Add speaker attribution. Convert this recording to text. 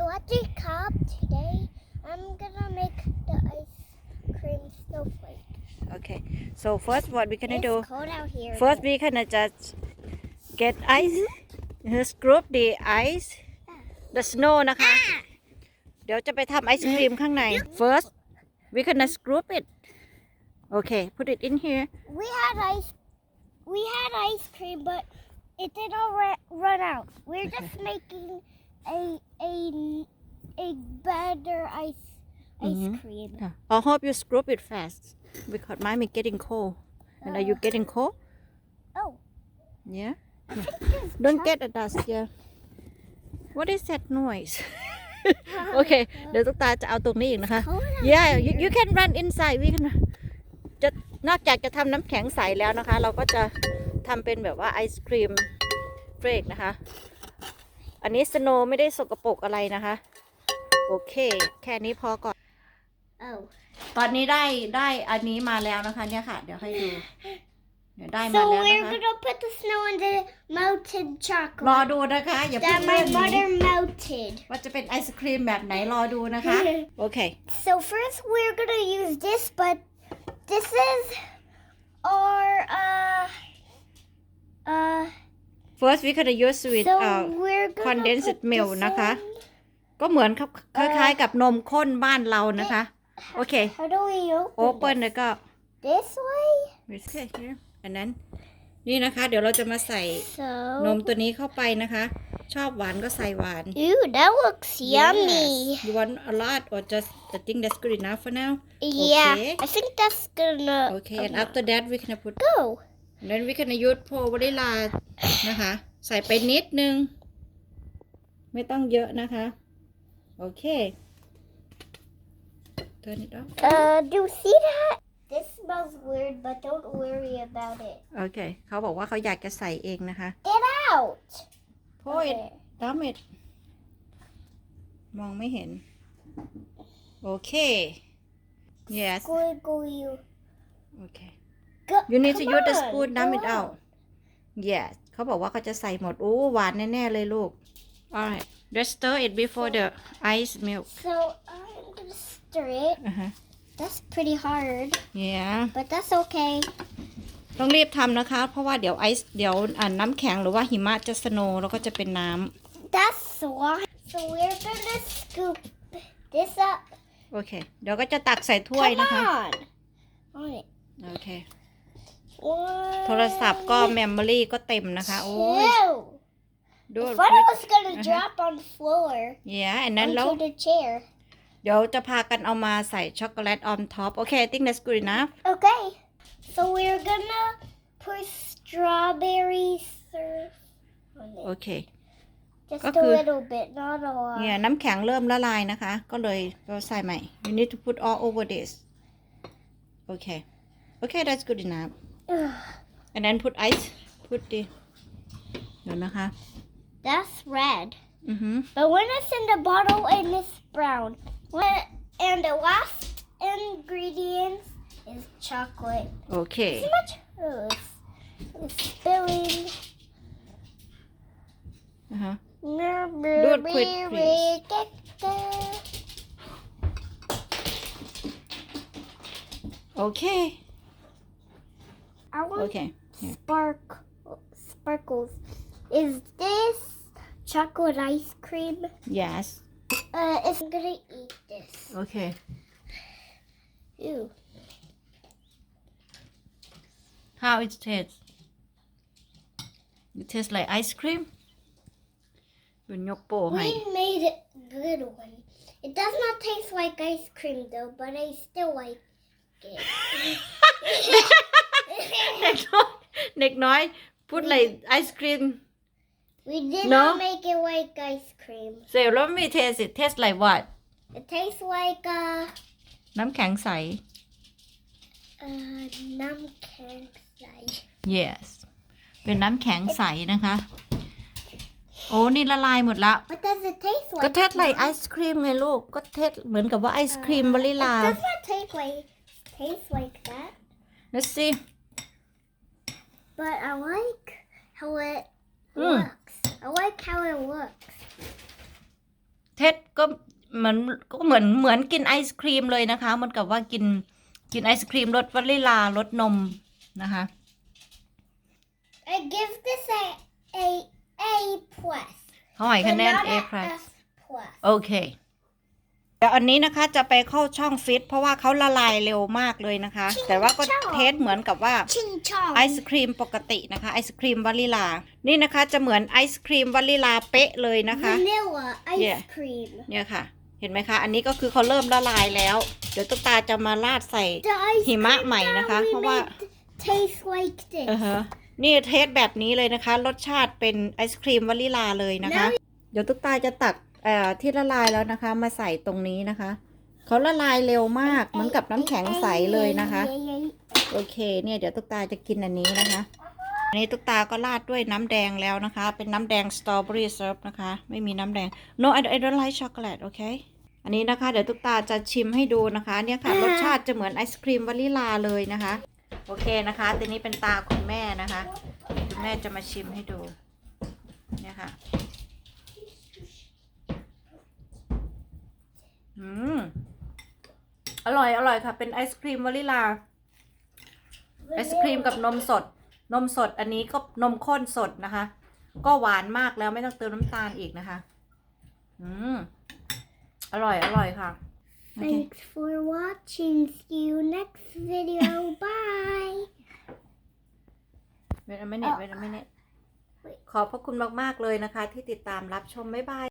Speaker 1: So at the cup today, I'm gonna make the ice cream snowflake.
Speaker 2: Okay so first what we gonna
Speaker 1: It's
Speaker 2: do
Speaker 1: cold out here.
Speaker 2: first we gonna just get ice scoop the ice the snow นะคะ เดี๋ยวจะไปทำไอศครีมข้างใน first we gonna scoop it okay put it in here
Speaker 1: We had ice. We had ice cream, but it did all ra- run out. We're just making a a a better ice ice
Speaker 2: Mhm.
Speaker 1: cream.
Speaker 2: I hope you scoop it fast because mine is getting cold and are you getting cold
Speaker 1: Oh,
Speaker 2: yeah
Speaker 1: I think this
Speaker 2: don't
Speaker 1: truck-
Speaker 2: get a dust here what is that noise โอเคเดี๋ยวตุ๊กตาจะเอาตรงนี้อีกนะคะ
Speaker 1: cold out
Speaker 2: yeah you,
Speaker 1: here.
Speaker 2: you can run inside we can จะนอกจากจะทำน้ำแข็งใสแล้วนะคะ เราก็จะทำเป็นแบบว่าไอศครีมเฟรกนะคะ อันนี้สโนไม่ได้สกปรกอะไรนะคะ โอเค แค่นี้พอก่อน
Speaker 1: Oh.
Speaker 2: ตอนนี้ได้ได้อันนี้มาแล้วนะคะเนี่ยค่ะ เดี๋ยวให้ดู เดี๋ยวได้มา
Speaker 1: So
Speaker 2: แล้ว
Speaker 1: we're
Speaker 2: นะคะ
Speaker 1: gonna put the snow in the melted
Speaker 2: รอ
Speaker 1: chocolate
Speaker 2: ดูนะคะอย่าเพิ่
Speaker 1: that
Speaker 2: ง
Speaker 1: my
Speaker 2: เล่นหนี
Speaker 1: mother melted.
Speaker 2: ว่าจะเป็นไอศครีมแบบไหนรอดูนะคะ โอเค
Speaker 1: So first we're gonna use this, but this is our uh uh.
Speaker 2: First we gonna use with
Speaker 1: So
Speaker 2: uh,
Speaker 1: we're gonna
Speaker 2: condensed
Speaker 1: put
Speaker 2: milk
Speaker 1: this
Speaker 2: นะคะ
Speaker 1: in.
Speaker 2: ก็เหมือนครับคล้ายๆกับนมข้นบ้านเรานะคะ โอเค
Speaker 1: How do we open?
Speaker 2: โอเปิล
Speaker 1: this?
Speaker 2: แล้วก็
Speaker 1: This way.
Speaker 2: อันนั้น นี่นะคะ เดี๋ยวเราจะมาใส่นม
Speaker 1: So.
Speaker 2: ตัวนี้เข้าไปนะคะ ชอบหวานก็ใส่หวาน
Speaker 1: Ooh, that looks yummy.
Speaker 2: Yes. You want a lot or just I think that's good enough for now
Speaker 1: Yeah,
Speaker 2: Okay.
Speaker 1: I think that's gonna
Speaker 2: Okay and after that we can put
Speaker 1: go.
Speaker 2: And then we can use โพวานิลานะคะ ใส่ไปนิดนึง ไม่ต้องเยอะนะคะ โอเค turn it off
Speaker 1: Uh, do you see that? This smells weird, but don't worry about it.
Speaker 2: โอเคเขาบอกว่าเขาอยากจะใส่เองนะคะ
Speaker 1: Get out.
Speaker 2: โอ้ย
Speaker 1: Okay.
Speaker 2: ดามดมองไม่เห็น โอเค yes
Speaker 1: Squiggle you.
Speaker 2: โอเค
Speaker 1: Go.
Speaker 2: you need to
Speaker 1: come
Speaker 2: use the
Speaker 1: on,
Speaker 2: spoon
Speaker 1: go
Speaker 2: dump it
Speaker 1: on.
Speaker 2: out yes เขาบอกว่าเขาจะใส่หมด โอ้หวานแน่ ๆ เลยลูก alright let's stir it before the ice milk
Speaker 1: So I'm gonna stir it.
Speaker 2: อ่าฮะ
Speaker 1: That's pretty hard,
Speaker 2: yeah
Speaker 1: but that's okay.
Speaker 2: ต้องรีบทำนะคะ เพราะว่าเดี๋ยวไอซ์เดี๋ยวอ่าน้ำแข็งหรือว่าหิมะจะสโนว์แล้วก็จะเป็นน้
Speaker 1: That's why. So we're gonna scoop this up. ำ
Speaker 2: โอเค เดี๋ยวก็จะตักใส่ถ้วย
Speaker 1: Come
Speaker 2: นะคะ
Speaker 1: on. On it.
Speaker 2: โอเค
Speaker 1: One.
Speaker 2: โทรศัพท์ก็เมมโมรี่ก็เต็มนะคะ โอ้ย
Speaker 1: Two.
Speaker 2: ดู
Speaker 1: I thought it was gonna
Speaker 2: Uh-huh.
Speaker 1: drop on the floor
Speaker 2: เย้อันนั้นแล้ว
Speaker 1: onto the chair.
Speaker 2: เดี๋ยวจะพากันเอามาใส่ช็อกโกแลต on top โอเค I think that's good enough
Speaker 1: Okay. So we're gonna put strawberry syrup on
Speaker 2: โอ
Speaker 1: it.
Speaker 2: เค
Speaker 1: Just
Speaker 2: ก็
Speaker 1: a
Speaker 2: คือ
Speaker 1: little bit, not a lot.
Speaker 2: เนี่ยน้ำแข็งเริ่มละลายนะคะ ก็เลยเราใส่ใหม่ you need to put all over this โอเคโอเค that's good enough
Speaker 1: Ugh,
Speaker 2: and then put ice put the เดี๋ยวนะคะ
Speaker 1: That's red.
Speaker 2: อือหือ
Speaker 1: But when it's in the bottle and it's brown. When, and the last ingredient is chocolate.
Speaker 2: โอเค
Speaker 1: Too much. Oh, it's, it's spilling.
Speaker 2: อ่าฮะ
Speaker 1: Do
Speaker 2: it quick, please. โอเค
Speaker 1: I want
Speaker 2: okay.
Speaker 1: Spark sparkles. Is this chocolate ice cream?
Speaker 2: Yes.
Speaker 1: Uh, I'm gonna eat this.
Speaker 2: Okay.
Speaker 1: Ew.
Speaker 2: How it tastes? It tastes like ice cream.
Speaker 1: We made it good one. It does not taste like ice cream though, but I still like it.
Speaker 2: เด็กน้อยเด็กน้อยพูดเลยไอศครีม
Speaker 1: we did
Speaker 2: No?
Speaker 1: not make it like ice cream.
Speaker 2: เสร็จแล้วไม่เทส it taste like what
Speaker 1: It tastes like uh,
Speaker 2: น้ำแข็งใส
Speaker 1: uh, namkang sai.
Speaker 2: yes เป็นน้ำแข็งใสนะคะ โอ้นี่ละลายหมดละ
Speaker 1: What does it taste like?
Speaker 2: ก็เทสไลไอศครีมไงลูก ก็เทสเหมือนกับว่าไอศครีมวานิลา
Speaker 1: It does not taste like taste like that.
Speaker 2: let's see
Speaker 1: But I like how it
Speaker 2: Mm.
Speaker 1: looks. I like how it looks.
Speaker 2: เทสก็เหมือนก็เหมือนเหมือนกินไอศครีมเลยนะคะเหมันกับว่ากินกินไอศครีมรสวานิลารสนมนะคะ
Speaker 1: I give this a a a plus.
Speaker 2: เขาให้คะแนน
Speaker 1: but not
Speaker 2: A
Speaker 1: a
Speaker 2: plus
Speaker 1: F plus.
Speaker 2: โอเค เดี๋ยวอันนี้นะคะจะไปเข้าช่องฟิตเพราะว่าเขาละลายเร็วมากเลยนะคะ แต่ว่าก็เทสเหมือนกับว่า
Speaker 1: Ching chong.
Speaker 2: ไอศครีมปกตินะคะไอศครีมวานิลา นี่นะคะจะเหมือนไอศครีมวานิลาเป๊ะเลยนะคะ
Speaker 1: Vanilla ice
Speaker 2: Yeah.
Speaker 1: cream.
Speaker 2: เนี่ยค่ะ เห็นไหมคะ อันนี้ก็คือเขาเริ่มละลายแล้ว เดี๋ยวตุ๊กตาจะมาราดใส่
Speaker 1: The ice
Speaker 2: หิมะ
Speaker 1: cream
Speaker 2: ใหม่
Speaker 1: that
Speaker 2: นะคะ
Speaker 1: we
Speaker 2: เพราะว่า
Speaker 1: made taste like this.
Speaker 2: อือฮะนี่เทสแบบนี้เลยนะคะ รสชาติเป็นไอศครีมวานิลาเลยนะคะ เดี๋ยวตุ๊กตาจะตักเอ่อ ที่ละลายแล้วนะคะ มาใส่ตรงนี้นะคะ เขาละลายเร็วมากเหมือนกับน้ำแข็งใสเลยนะคะ โอเค เนี่ยเดี๋ยวตุ๊กตาจะกินอันนี้นะคะอันนี้ตุ๊กตาก็ราดด้วยน้ำแดงแล้วนะคะ เป็นน้ำแดงสตรอเบอรี่เซิร์ฟนะคะ ไม่มีน้ำแดง no I I don't like chocolate โอเคอันนี้นะคะ เดี๋ยวตุ๊กตาจะชิมให้ดูนะคะ เนี่ยค่ะรสชาติจะเหมือนไอศครีมวานิลาเลยนะคะ โอเคนะคะทีนี้เป็นตาคุณแม่นะคะ คุณแม่จะมาชิมให้ดูเนี่ยค่ะ อืม อร่อย อร่อยค่ะ เป็นไอศครีมวานิลา ไอศครีมกับนมสด นมสดอันนี้ก็นมข้นสดนะคะ ก็หวานมากแล้วไม่ต้องเติมน้ำตาลอีกนะคะ อืม อร่อย อร่อยค่ะโอเค
Speaker 1: Thanks for watching. See you next video. Bye.
Speaker 2: เวทไม่เน็ต
Speaker 1: เอ่อ
Speaker 2: เวทไม่เน็ตขอบพระคุณมาก ๆ เลยนะคะ ที่ติดตามรับชม บ๊ายบาย